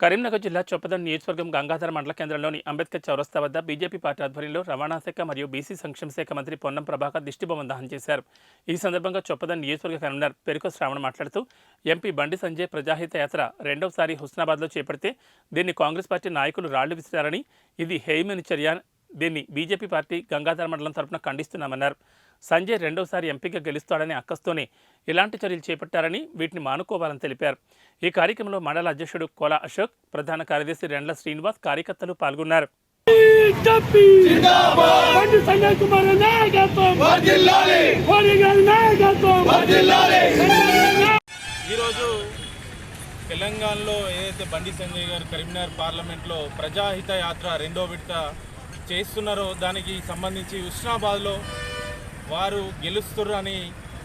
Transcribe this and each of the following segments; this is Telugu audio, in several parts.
కరీంనగర్ జిల్లా చొప్పదండి నియోజకవర్గం గంగాధర మండల కేంద్రంలోని అంబేద్కర్ చౌరస్తా వద్ద బీజేపీ పార్టీ ఆధ్వర్యంలో రవాణా శాఖ మరియు బీసీ సంక్షేమ శాఖ మంత్రి పొన్నం ప్రభాకర్ దిష్టిబొమ్మ దహనం చేశారు. ఈ సందర్భంగా చొప్పదండి నియోజకవర్గ కన్వీనర్ పెరుకు శ్రావణ మాట్లాడుతూ ఎంపీ బండి సంజయ్ ప్రజాహిత యాత్ర రెండవసారి హుస్నాబాద్లో చేపడితే దీన్ని కాంగ్రెస్ పార్టీ నాయకులు రాళ్ళు విసిరారని ఇది హేయమైన చర్య దీన్ని బీజేపీ పార్టీ గంగాధర మండలం తరపున ఖండిస్తున్నామన్నారు. సంజయ్ రెండోసారి ఎంపీగా గెలుస్తాడని అక్కస్తోనే ఇలాంటి చర్యలు చేపట్టారని వీటిని మానుకోవాలని తెలిపారు. ఈ కార్యక్రమంలో మండల అధ్యక్షుడు కోల అశోక్ ప్రధాన కార్యదర్శి రెండ్ల శ్రీనివాస్ కార్యకర్తలు పాల్గొన్నారు. సంజయ్ కుమార్ ఈరోజు తెలంగాణలో ఏదైతే బండి సంజయ్ గారు కరీంనగర్ పార్లమెంట్లో ప్రజాహిత యాత్ర రెండో విడత చేస్తున్నారో దానికి సంబంధించి ఉస్నాబాద్లో వారు గెలుస్తుర్రని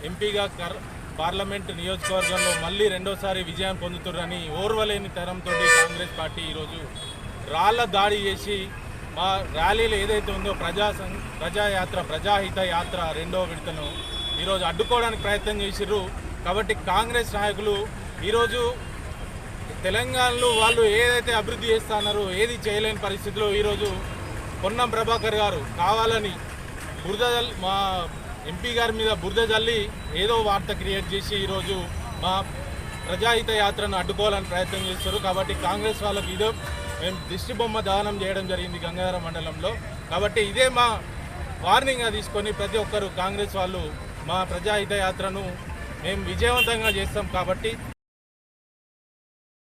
ఎంపీగా కర్ పార్లమెంట్ నియోజకవర్గంలో మళ్ళీ రెండోసారి విజయం పొందుతుర్రని ఓర్వలేని తరంతో కాంగ్రెస్ పార్టీ ఈరోజు రాళ్ళ దాడి చేసి మా ర్యాలీలు ఏదైతే ఉందో ప్రజా సం- ప్రజాయాత్ర ప్రజాహిత యాత్ర రెండో విడతను ఈరోజు అడ్డుకోవడానికి ప్రయత్నం చేసిర్రు. కాబట్టి కాంగ్రెస్ నాయకులు ఈరోజు తెలంగాణలో వాళ్ళు ఏదైతే అభివృద్ధి చేస్తున్నారో ఏది చేయలేని పరిస్థితిలో ఈరోజు పొన్నం ప్రభాకర్ గారు కావాలని బురద మా ఎంపీ గారి మీద బురద జల్లి ఏదో వార్త క్రియేట్ చేసి ఈరోజు మా ప్రజాహిత యాత్రను అడ్డుకోవాలని ప్రయత్నం చేస్తారు. కాబట్టి కాంగ్రెస్ వాళ్ళకి ఇదో మేము దిష్టి బొమ్మ దానం చేయడం జరిగింది గంగాధర మండలంలో. కాబట్టి ఇదే మా వార్నింగ్గా తీసుకొని ప్రతి ఒక్కరు కాంగ్రెస్ వాళ్ళు మా ప్రజాహిత యాత్రను మేము విజయవంతంగా చేస్తాం కాబట్టి